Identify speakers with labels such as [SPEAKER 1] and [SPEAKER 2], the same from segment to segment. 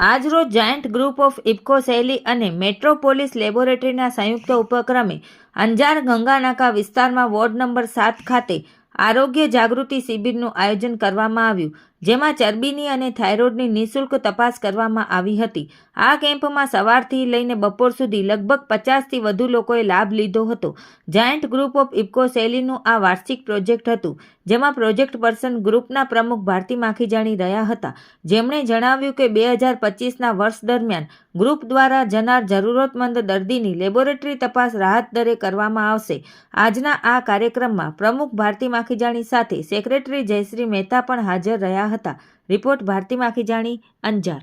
[SPEAKER 1] આજરોજ giant group of IFFCO શૈલી અને મેટ્રોપોલિસ લેબોરેટરીના સંયુક્ત ઉપક્રમે અંજાર ગંગાનાકા વિસ્તારમાં વોર્ડ નંબર સાત ખાતે આરોગ્ય જાગૃતિ શિબિરનું આયોજન કરવામાં આવ્યું, જેમાં ચરબીની અને થાઇરોઇડની નિઃશુલ્ક તપાસ કરવામાં આવી હતી. આ કેમ્પમાં સવારથી લઈને બપોર સુધી લગભગ પચાસથી વધુ લોકોએ લાભ લીધો હતો. જાયન્ટ ગ્રુપ ઓફ ઇફકો શૈલીનું આ વાર્ષિક પ્રોજેક્ટ હતું, જેમાં પ્રોજેક્ટ પર્સન ગ્રુપના પ્રમુખ ભારતી માખીજાણી રહ્યા હતા. જેમણે જણાવ્યું કે બે હજાર પચીસના વર્ષ દરમિયાન ગ્રુપ દ્વારા જનાર જરૂરતમંદ દર્દીની લેબોરેટરી તપાસ રાહત દરે કરવામાં આવશે. આજના આ કાર્યક્રમમાં પ્રમુખ ભારતી માખીજાણી સાથે સેક્રેટરી જયશ્રી મહેતા પણ હાજર રહ્યા હતા. રિપોર્ટ ભારતી માખીજાણી, અંજાર.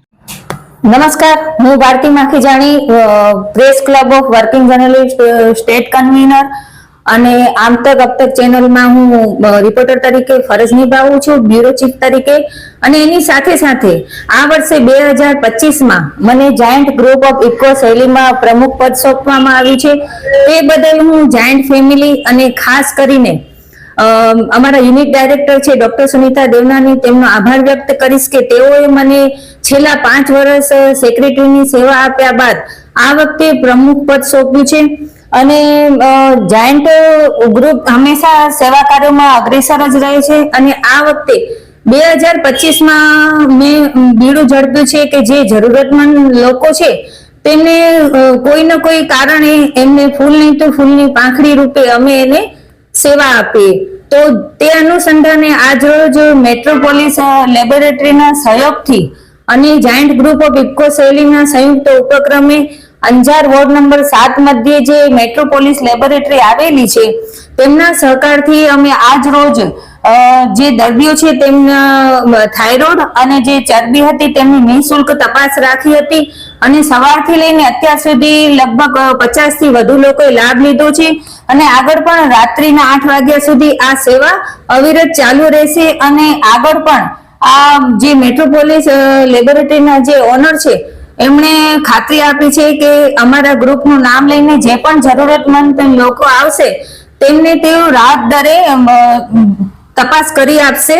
[SPEAKER 2] નમસ્કાર, હું Bharti Makhijani press club of working journalist state convener અને આમતક અપતક ચેનલમાં હું રિપોર્ટર તરીકે ફરજ નિભાવું છું, બ્યુરો ચીફ તરીકે. અને એની સાથે સાથે આ વર્ષે બે હજાર પચીસમાં મને જાયન્ટ ગ્રુપ ઓફ ઇકો શૈલીમાં પ્રમુખ પદ સોંપવામાં આવ્યું છે. તે બદલ હું જાયન્ટ ફેમિલી અને ખાસ કરીને અમારા યુનિટ ડાયરેક્ટર છે ડોક્ટર સુનિતા દેવનાની તેમનો આભાર વ્યક્ત કરીશ કે તેઓએ મને છેલ્લા પાંચ વર્ષ સેક્રેટરીની સેવા આપ્યા બાદ આ વખતે પ્રમુખ પદ સોંપ્યું છે. અને જાયન્ટ ગ્રુપ હંમેશા સેવા કાર્યોમાં અગ્રેસર જ રહે છે. અને આ વખતે બે હજાર પચીસમાં મેં બીડું ઝડપ્યું છે કે જે જરૂરતમંદ લોકો છે તેમને કોઈ ને કોઈ કારણે એમને ફૂલ નહીં તો ફૂલની પાંખડી રૂપે અમે એને સેવા આપીએ તો તે અનુસંધાને આજરોજ મેટ્રોપોલિસ લેબોરેટરીના સહયોગથી અને જાયન્ટ ગ્રુપ ઓફ ઇકો શૈલીના સંયુક્ત ઉપક્રમે અંજાર વોર્ડ નંબર સાત મધ્યે જે મેટ્રોપોલિસ લેબોરેટરી આવેલી છે, તેમના સહકારથી અમે આજ રોજ જે દર્દીઓ છે તેમના થાઇરોઇડ અને જે ચરબી હતી તેમની નિઃશુલ્ક તપાસ રાખી હતી. અને સવારથી લઈને અત્યાર સુધી લગભગ પચાસથી વધુ લોકોએ લાભ લીધો છે. અને આગળ પણ રાત્રિના આઠ વાગ્યા સુધી આ સેવા અવિરત ચાલુ રહેશે અને આગળ પણ આ જે મેટ્રોપોલિસ લેબોરેટરીના જે ઓનર છે, એમણે ખાતરી આપી છે કે અમારા ગ્રુપનું નામ લઈને જે પણ જરૂરતમંદ લોકો આવશે, તેમને તેઓ રાત દરે તપાસ કરી આપશે.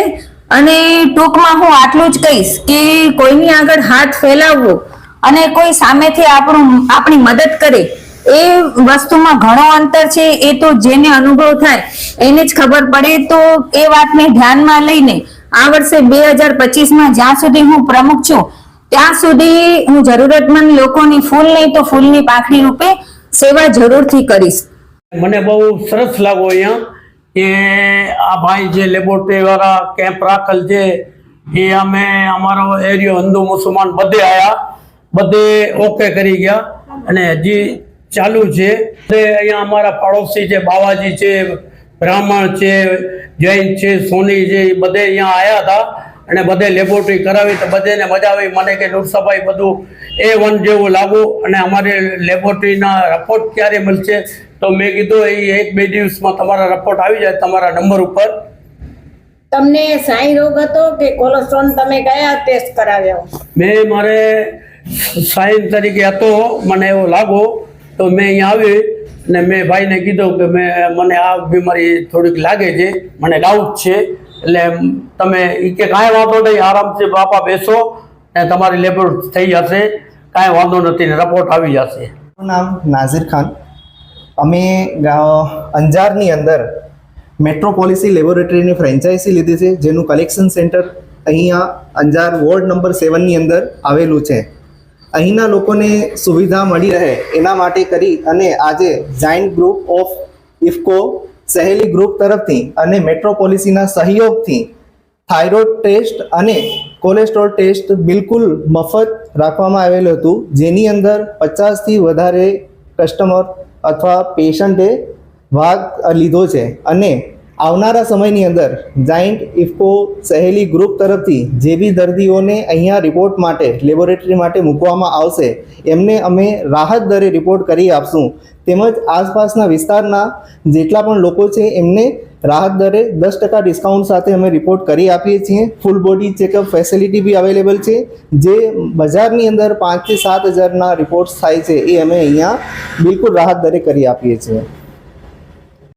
[SPEAKER 2] અને ટૂંકમાં હું આટલું જ કહીશ કે કોઈની આગળ હાથ ફેલાવવો અને કોઈ સામેથી આપણું આપણી મદદ કરે એ વસ્તુમાં ઘણો અંતર છે, એ તો જેને અનુભવ થાય એને જ ખબર પડે. તો એ વાતને ધ્યાનમાં લઈને આ વર્ષે બે હજાર પચીસમાં જ્યાં સુધી હું પ્રમુખ છું, ત્યાં સુધી હું જરૂરતમંદ લોકોની ફૂલ નહીં તો ફૂલની પાંખડી રૂપે સેવા જરૂરથી કરીશ.
[SPEAKER 3] મને બહુ સરસ લાગો અહીંયા કે આ ભાઈ જે લેબોરેટરી વાળા કેમ્પ રાખેલ છે, એ અમે અમારો એરિયો હિન્દુ મુસલમાન બધે આયા. બધે ઓકે કરી ગયા. અને હજી ચાલુ છે. તે અહીંયા અમારા પાડોશી છે બાવાજી છે બ્રાહ્મણ છે જૈન છે સોની છે એ બધે અહીંયા આવ્યા હતા. અને બધે લેબોરેટરી કરાવી તો બધેને મજા આવી. મને કે નુરસાભાઈ બધું એ વન જેવું લાગુ અને અમારે લેબોરેટરીના રપોર્ટ ક્યારે મળશે? તો મેં કીધું એ એક બે દિવસમાં તમારા રપોર્ટ આવી જાય તમારા નંબર ઉપર.
[SPEAKER 4] તમને સાંઈ રોગ હતો કે કોલેસ્ટ્રોલ તમે કયા ટેસ્ટ કરાવ્યા?
[SPEAKER 3] મેં મારે સાયન્સ તરીકે હતો મને એવો લાગો તો મેં અહીંયા આવી ને મેં ભાઈને કીધું કે મેં, મને આ બીમારી થોડીક લાગે છે, મને ડાઉટ છે. એટલે તમે એ કે કાંઈ વાંધો નહીં, આરામથી બાપા બેસો ને તમારી લેબર થઈ જશે. કાંઈ વાંધો નથી ને રપોર્ટ આવી જશે.
[SPEAKER 5] નામ નાઝિર ખાન. અમે અંજારની અંદર મેટ્રોપોલિસી લેબોરેટરીની ફ્રેન્ચાઇઝી લીધી છે, જેનું કલેક્શન સેન્ટર અહીંયા અંજાર વોર્ડ નંબર સેવનની અંદર આવેલું છે. અહીંના લોકોને સુવિધા મળી રહે એના માટે કરી અને આજે જાઇન્ટ ગ્રુપ ઓફ ઇફકો સહેલી ગ્રુપ તરફથી અને મેટ્રોપોલિસીના સહયોગથી થાઇરોઇડ ટેસ્ટ અને કોલેસ્ટ્રોલ ટેસ્ટ બિલકુલ મફત રાખવામાં આવેલું હતું, જેની અંદર પચાસથી વધારે કસ્ટમર અથવા પેશન્ટે ભાગ લીધો છે. અને આવનારા સમયની અંદર જાઇન્ટ ઇફકો સહેલી ગ્રુપ તરફથી જે બી દર્દીઓને અહીંયા રિપોર્ટ માટે લેબોરેટરી માટે મૂકવામાં આવશે, એમને અમે રાહત દરે રિપોર્ટ કરી આપશું. તેમજ આસપાસના વિસ્તારના જેટલા પણ લોકો છે, એમને રાહત દરે દસ ટકા ડિસ્કાઉન્ટ સાથે અમે રિપોર્ટ કરી આપીએ છીએ. Full body checkup facility be available છે, જે બજારની અંદર પાંચથી સાત હજારના રિપોર્ટ્સ થાય છે, એ અમે અહીંયા બિલકુલ રાહત દરે કરી આપીએ છીએ.